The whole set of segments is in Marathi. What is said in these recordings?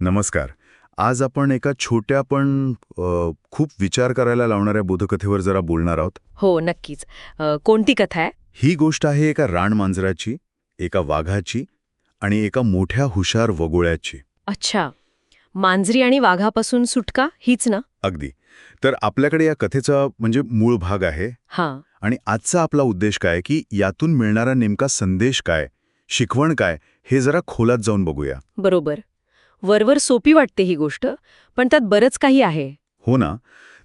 नमस्कार. आज आपण एका छोट्या पण अ, खूप विचार करायला लावणाऱ्या बोधकथेवर जरा बोलणार आहोत. हो नक्कीच. अ, कोणती कथा आहे? ही गोष्ट आहे एका रानमांजराची एका वाघाची आणि एका मोठ्या हुशार वगोळ्याची. अच्छा. मांजरी आणि वाघापासून सुटका? हीच ना? अगदी. तर आपल्याकडे या कथेचा म्हणजे मूळ भाग आहे. हां. आणि आजचा आपला उद्देश काय की यातून मिळणारा नेमका संदेश काय शिकवण काय हे जरा खोलात जाऊन बघूया. बरोबर. वरवर सोपी वाटते ही गोष्ट पण त्यात बरंच काही आहे. हो ना.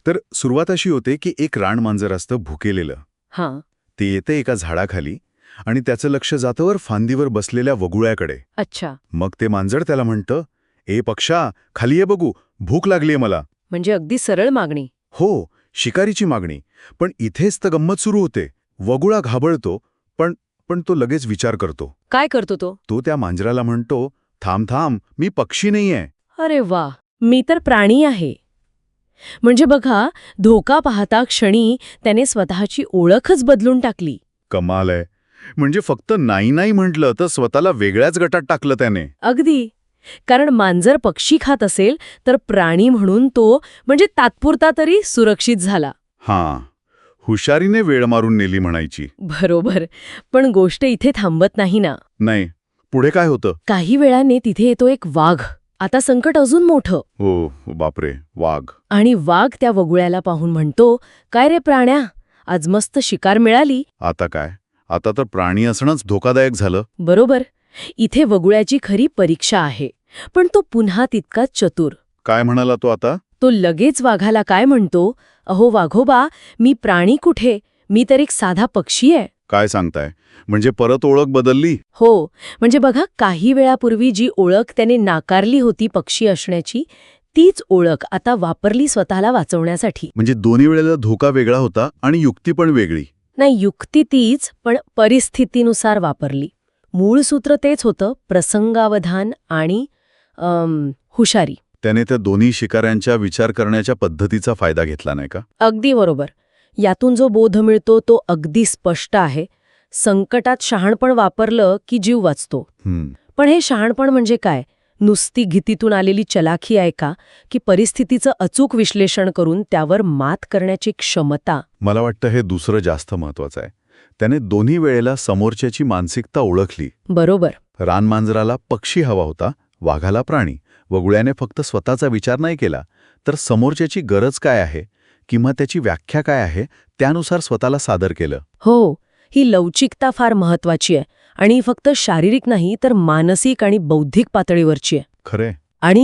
तर सुरुवात अशी होते की एक रानमांजर असतं भुकेलेलं. हां. ते येते एका झाडाखाली आणि त्याचं लक्ष जातं वर फांदीवर बसलेल्या वगुळ्याकडे. अच्छा. मग ते मांजर त्याला म्हणतं ए पक्षा खाली ये बघू भूक लागलीये मला. म्हणजे अगदी सरळ मागणी. हो शिकारीची मागणी. पण इथेच तर गंमत सुरू होते. वगुळा घाबळतो पण पण तो लगेच विचार करतो. काय करतो तो? तो त्या मांजराला म्हणतो थांब थांब मी पक्षी नाहीये. अरे वा मी तर प्राणी आहे. म्हणजे बघा धोका पाहता क्षणी त्याने स्वतःची ओळखच बदलून टाकली. कमाल आहे. म्हणजे फक्त नाही नाही म्हटलं तर स्वतःला वेगळ्याच गटात टाकलं त्याने. अगदी. कारण मांजर पक्षी खात असेल तर प्राणी म्हणून तो म्हणजे तात्पुरता तरी सुरक्षित झाला. हां हुशारीने वेळ मारून नेली म्हणायची. बरोबर. पण गोष्ट इथे थांबत नाही ना. नाही. पुढे काय होतं? काही वेळाने तिथे येतो एक वाघ. आता संकट अजून मोठं. हो बापरे वाघ. आणि वाघ त्या वगुळ्याला पाहून म्हणतो काय रे प्राण्या? आज मस्त शिकार मिळाली. आता काय? आता तर प्राणी असणंच धोकादायक झालं. बरोबर. इथे वगुळ्याची खरी परीक्षा आहे. पण तो पुन्हा तितकाच चतुर. काय म्हणाला तो आता? तो लगेच वाघाला काय म्हणतो अहो वाघोबा मी प्राणी कुठे? मी तर एक साधा पक्षी आहे. काय सांगताय? म्हणजे परत ओळख बदलली? हो. म्हणजे बघा काही वेळापूर्वी जी ओळख त्याने नाकारली होती पक्षी असण्याची तीच ओळख आता वापरली स्वतःला वाचवण्यासाठी. म्हणजे दोन्ही वेळेला धोका वेगळा होता आणि युक्ती पण वेगळी. नाही युक्ती तीच पण परिस्थितीनुसार वापरली. मूळ सूत्र तेच होतं प्रसंगावधान आणि अम, हुशारी. त्याने त्या दोन्ही शिकाऱ्यांच्या विचार करण्याच्या पद्धतीचा फायदा घेतला नाही का? अगदी बरोबर. यातून जो बोध मिळतो तो अगदी स्पष्ट आहे. संकटात शहाणपण वापरलं की जीव वाचतो. पण हे शहाणपण म्हणजे काय? नुसती घितीतून आलेली चलाखी आहे का? की परिस्थितीचं अचूक विश्लेषण करून त्यावर मात करण्याची क्षमता? मला वाटतं हे दुसरं जास्त महत्वाचं आहे. त्याने दोन्ही वेळेला समोरच्याची मानसिकता ओळखली. बरोबर. रानमांजराला पक्षी हवा होता वाघाला प्राणी. वगुळ्याने फक्त स्वतःचा विचार नाही केला. तर समोरच्याची गरज काय आहे? किंवा त्याची व्याख्या काय आहे त्यानुसार स्वतःला सादर केलं. हो ही लवचिकता फार महत्वाची आहे आणि फक्त शारीरिक नाही तर मानसिक आणि बौद्धिक पातळीवरची आहे. खरे